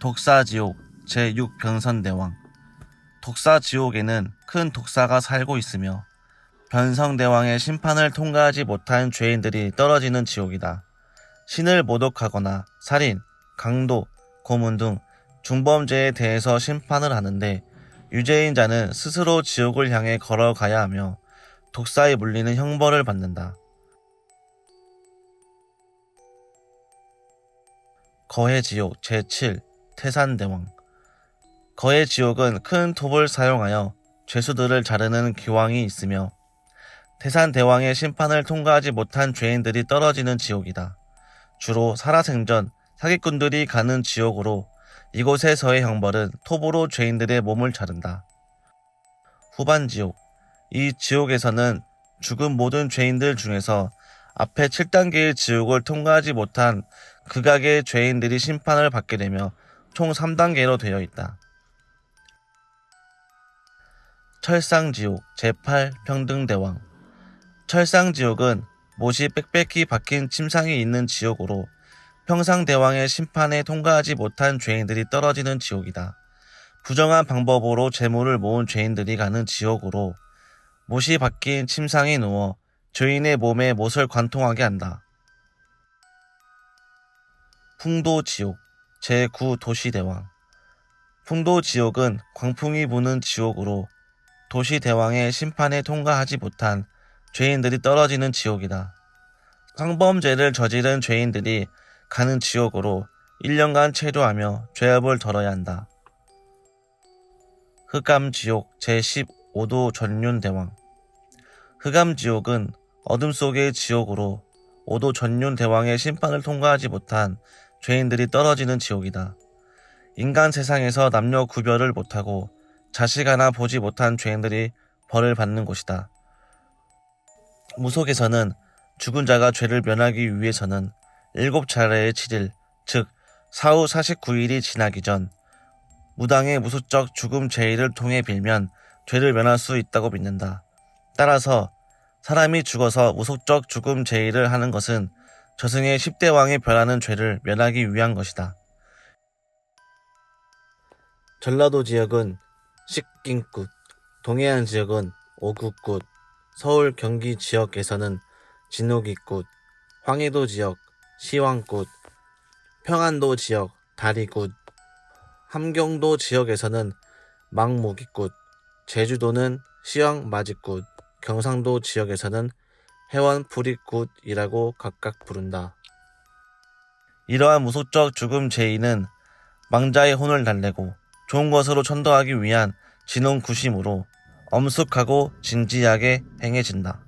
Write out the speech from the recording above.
독사지옥 제6변선대왕 독사지옥에는 큰 독사가 살고 있으며 변성대왕의 심판을 통과하지 못한 죄인들이 떨어지는 지옥이다. 신을 모독하거나 살인, 강도, 고문 등 중범죄에 대해서 심판을 하는데 유죄인 자는 스스로 지옥을 향해 걸어가야 하며 독사에 물리는 형벌을 받는다. 거해 지옥 제7 태산대왕 거해 지옥은 큰 톱을 사용하여 죄수들을 자르는 기왕이 있으며 태산대왕의 심판을 통과하지 못한 죄인들이 떨어지는 지옥이다. 주로 살아생전 사기꾼들이 가는 지옥으로 이곳에서의 형벌은 톱으로 죄인들의 몸을 자른다. 후반 지옥 이 지옥에서는 죽은 모든 죄인들 중에서 앞에 7단계의 지옥을 통과하지 못한 극악의 죄인들이 심판을 받게 되며 총 3단계로 되어 있다. 철상지옥 제8 평등대왕 철상지옥은 못이 빽빽히 박힌 침상이 있는 지옥으로 평상대왕의 심판에 통과하지 못한 죄인들이 떨어지는 지옥이다. 부정한 방법으로 재물을 모은 죄인들이 가는 지옥으로 못이 박힌 침상에 누워 죄인의 몸에 못을 관통하게 한다. 풍도지옥 제9 도시대왕 풍도지옥은 광풍이 부는 지옥으로 도시대왕의 심판에 통과하지 못한 죄인들이 떨어지는 지옥이다. 성범죄를 저지른 죄인들이 가는 지옥으로 1년간 체류하며 죄업을 덜어야 한다. 흑암지옥 제15도 전륜대왕 흑암지옥은 어둠 속의 지옥으로 오도 전륜대왕의 심판을 통과하지 못한 죄인들이 떨어지는 지옥이다. 인간 세상에서 남녀 구별을 못하고 자식 하나 보지 못한 죄인들이 벌을 받는 곳이다. 무속에서는 죽은 자가 죄를 면하기 위해서는 일곱 차례의 7일, 즉 사후 49일이 지나기 전 무당의 무수적 죽음 제의를 통해 빌면 죄를 면할 수 있다고 믿는다. 따라서 사람이 죽어서 무속적 죽음 제의를 하는 것은 저승의 10대 왕이 별하는 죄를 면하기 위한 것이다. 전라도 지역은 식긴굿, 동해안 지역은 오굿굿, 서울 경기 지역에서는 진옥이굿, 황해도 지역 시황굿, 평안도 지역 다리굿, 함경도 지역에서는 망무기굿, 제주도는 시황마지굿, 경상도 지역에서는 해원풀이굿이라고 각각 부른다. 이러한 무속적 죽음 제의는 망자의 혼을 달래고 좋은 것으로 천도하기 위한 진홍 구심으로 엄숙하고 진지하게 행해진다.